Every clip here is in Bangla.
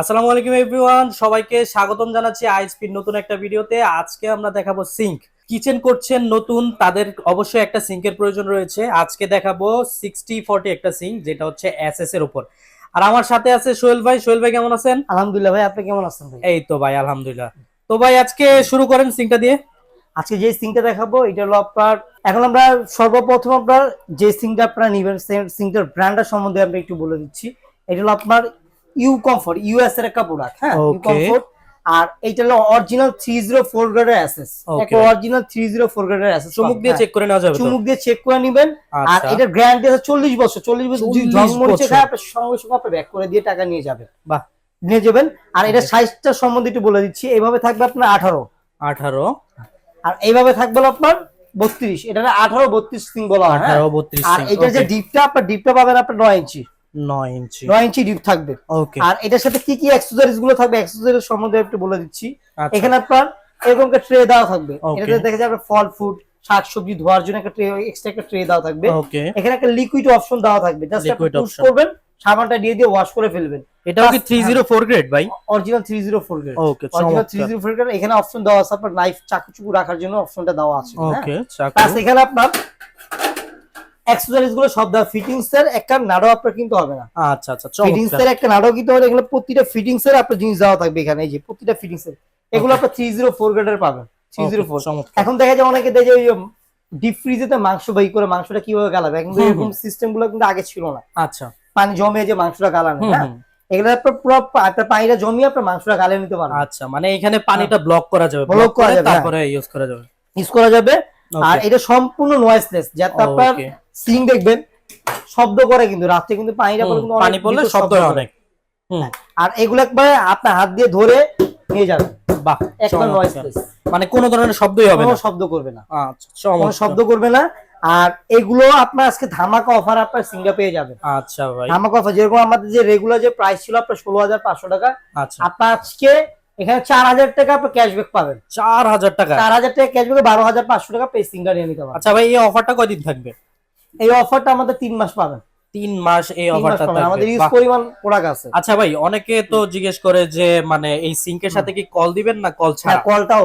আসসালামু আলাইকুম এভরিওয়ান সবাইকে স্বাগতম জানাচ্ছি আইএসপির নতুন একটা ভিডিওতে। আজকে আমরা দেখাবো সিঙ্ক। কিচেন করছেন নতুন তাদের অবশ্যই একটা সিঙ্কের প্রয়োজন রয়েছে। আজকে দেখাবো সিক্সটি ফর্টি একটা সিঙ্ক যেটা হচ্ছে এসএস এর উপর। আর আমার সাথে আছে সোহেল ভাই। সোহেল ভাই কেমন আছেন? আলহামদুলিল্লাহ ভাই আপনি কেমন আছেন ভাই? এই তো ভাই আলহামদুলিল্লাহ। তো ভাই আজকে শুরু করেন সিঙ্কটা দিয়ে। আজকে যে সিঙ্কটা দেখাবো এটা হলো আপনার এখন আমরা সর্বপ্রথম আপনার যে সিঙ্কটা আপনারা নিবেন সিঙ্কটার ব্র্যান্ডের সম্বন্ধে আমরা একটু বলে দিচ্ছি। এটা হলো আপনার ইউ কমফোর্ট ইউএস এর একটা প্রোডাক্ট হ্যাঁ? ইউ কমফোর্ট আর এটা হলো অরিজিনাল থ্রি জিরো ফোর গ্রেডের অ্যাসেস. একটা অরিজিনাল থ্রি জিরো ফোর গ্রেডের অ্যাসেস চুমুক দিয়ে চেক করে নেওয়া যাবে? চুমুক দিয়ে চেক করে নেবেন আর আচ্ছা। এটা গ্যারান্টি আছে চল্লিশ বছর চল্লিশ বছর যদি 40 জং মরিচে খায় আপনার সঙ্গে সঙ্গে আপনি ব্যাক করে দিয়ে টাকা নিয়ে যাবেন। বাহ। নিয়ে যাবেন আর এটা সাইজটা সম্বন্ধে একটু বলে দিচ্ছি এইভাবে থাকবে আপনার আঠারো। আঠারো। আর এইভাবে থাকবে আপনার বত্রিশ এটা আঠারো বত্রিশ সিং বলা হয় হ্যাঁ? আঠারো বত্রিশ আর এটার যে ডিপটা আপনার ডিপটা পাবেন আপনার নয় ইঞ্চি নয় ইঞ্চি। নয় ইঞ্চি ডিপ থাকবে। ওকে আর এটার সাথে কি কি অ্যাক্সেসরিজগুলো থাকবে অ্যাক্সেসরিজ সম্বন্ধে একটু বলে দিচ্ছি। আচ্ছা। এখানে আপনার এরকম একটা ট্রে দেওয়া থাকবে। এটাতে দেখা যাবে ফল ফুড শাকসবজি ধোয়ার জন্য একটা ট্রে এক্সট্রা একটা ট্রে দেওয়া থাকবে। এখানে একটা লিকুইড অপশন দেওয়া থাকবে। জাস্ট আপনি পুশ করবেন সাবানটা দিয়ে দিয়ে ওয়াশ করে ফেলবেন। এটাও কি থ্রি জিরো ফোর গ্রেড ভাই? Original three zero four grade okay original three zero four grade এখানে অপশন দেওয়া আছে। আপনার নাইফ চাকু চুকু রাখার জন্য অপশনটা দেওয়া আছে। হ্যাঁ। ওকে প্লাস এখানে আপনার অ্যাক্সেসরিজগুলো সব দেওয়া। ফিটিংস এর একটা নাড়ো আপনার কিনতে হবে না। আচ্ছা আচ্ছা ফিটিংস এর একটা নাড়ো কিনতে হবে এগুলো প্রতিটা ফিটিংস এর আপনার জিনিস দেওয়া থাকবে এখানে। এই যে প্রতিটা ফিটিংস এর। এগুলো আপনার থ্রি জিরো ফোর গ্রেডের পাবেন। থ্রি জিরো ফোর Okay, চমৎকার। এখন দেখা যায় অনেকে দেখে ওই ডিপ ফ্রিজেতে মাংস বাই করে মাংসটা কীভাবে গালাবে? এখন তো এরকম সিস্টেমগুলো কিন্তু আগে ছিল না। আচ্ছা। পানি জমে যে মাংসটা গালানো হুম, হ্যাঁ? এগুলো আপনার পুরো আপনার পানিটা জমিয়ে আপনার মাংসটা গালে নিতে পারবেন। আচ্ছা মানে এখানে পানিটা ব্লক করা যাবে। ব্লক করা যাবে, হ্যাঁ। তারপরে ইউজ করা যাবে। ইউজ করা যাবে। আর এটা সম্পূর্ণ নয়েসলেস যাতে আপনার সিং দেখবেন শব্দ করে কিন্তু রাত্রে কিন্তু পানিটা কিন্তু পানি পড়লে শব্দ হয় অনেক। আর এগুলো একবারে আপনার হাত দিয়ে ধরে নিয়ে যাবেন বাহ একবার চমৎকার। মানে কোনো ধরনের শব্দই হবে না। শব্দ করবে না। আচ্ছা কোনো শব্দ করবে না। আর এগুলো আপনার আজকে ধামাকা অফার আপনার সিঙ্গা পেয়ে যাবেন। আচ্ছা ভাই। ধামাকা অফার যেরকম আমাদের যে রেগুলার যে প্রাইস ছিল আপনার ষোলো হাজার পাঁচশো টাকা আচ্ছা। আপনার আজকে এখানে চার হাজার টাকা আপনার ক্যাশব্যাক পাবেন। চার হাজার টাকা? চার হাজার টাকা ক্যাশব্যাকে বারো হাজার পাঁচশো টাকা পে সিঙ্গা নিয়ে নিতে পারেন আচ্ছা ভাই এই অফারটা কয়দিন থাকবে? এই অফারটা আমাদের তিন মাস পাবেন। তিন মাস এই অফারটা পাবেন। আমাদের ইউজ পরিমাণ প্রোডাক্ট আছে। আচ্ছা ভাই অনেকে তো জিজ্ঞেস করে যে মানে এই সিঙ্কের সাথে কি কল দিবেন না কল ছাড়া? কলটাও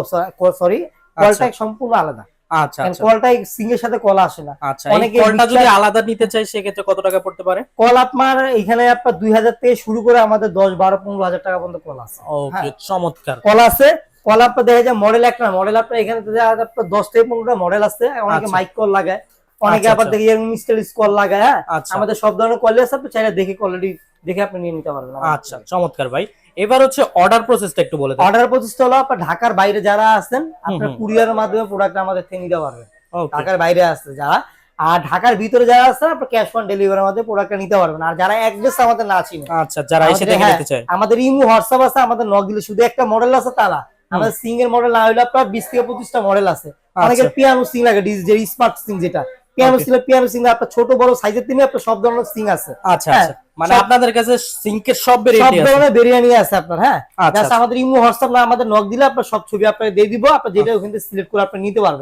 সরি কলটা সম্পূর্ণ আলাদা। আচ্ছা আচ্ছা। কলটা সিঙ্গের সাথে কল আসে না। আচ্ছা অনেকে কলটা যদি আলাদা নিতে চাই সেক্ষেত্রে কত টাকা পড়তে পারে? কল আপনার এখানে আপনার দুই হাজার থেকে শুরু করে আমাদের দশ বারো পনেরো হাজার টাকা পর্যন্ত কল আছে। ওকে হ্যাঁ। চমৎকার। কল আছে। কল আপনার দেখা যায় মডেল একটা মডেল আপনার এখানে দেখা যায় আপনার দশ থেকে পনেরোটা মডেল আছে। অনেকে আচ্ছা। মাইক কল লাগায়। অনেকে আচ্ছা, আবার আচ্ছা। দেখি মিস্টার কল লাগায় হ্যাঁ? আচ্ছা। আমাদের সব ধরনের কল আছে আপনি চাইলে দেখে কোয়ালিটি দেখে আপনি নিয়ে নিতে পারবেন আচ্ছা চমৎকার ভাই। এবার হচ্ছে অর্ডার প্রসেসটা একটু বলে দেন। অর্ডার প্রতিষ্ঠা হলো আপনার ঢাকার বাইরে যারা আছেন আপনার। কুরিয়ারের মাধ্যমে প্রোডাক্ট আমাদের থেকে নিতে পারবেন। ঢাকার বাইরে আছে যারা। আর ঢাকার ভিতরে যারা আছে আপনার ক্যাশ অন ডেলিভারির মাধ্যমে প্রোডাক্টটা নিতে পারবেন। আর যারা অ্যাড্রেস আমাদের না চিনে আচ্ছা যারা এসে আমাদের- দেখে হ্যাঁ, নিতে চায়। আমাদের ইমু হোয়াটসঅ্যাপ আছে আমাদের নক দিলে শুধু একটা মডেল আছে তারা। আমাদের সিঙ্গেল মডেল না হলে আপনার বিশ থেকে পঁচিশটা মডেল আছে। অনেকের পিয়ানো সিং লাগে ডিজ- যে স্মার্ট সিং যেটা। Piano Okay. Sink piano sink আপনার ছোট বড় সাইজের তিনি আপনার সব ধরনের সিং আছে। আচ্ছা হ্যাঁ, আচ্ছা। মানে আপনাদের কাছে সিঙ্কের সব সব ভেরিয়েন্টি আছে। ধরনের বিরিয়ানি আছে আপনার হ্যাঁ? আচ্ছা আমাদের ইমো হোয়াটসঅ্যাপ না আমাদের নক দিলে আপনার সব ছবি আপনাকে দিয়ে দিব আপনি যেটা ওখান থেকে সিলেক্ট করে আপনি নিতে পারবেন।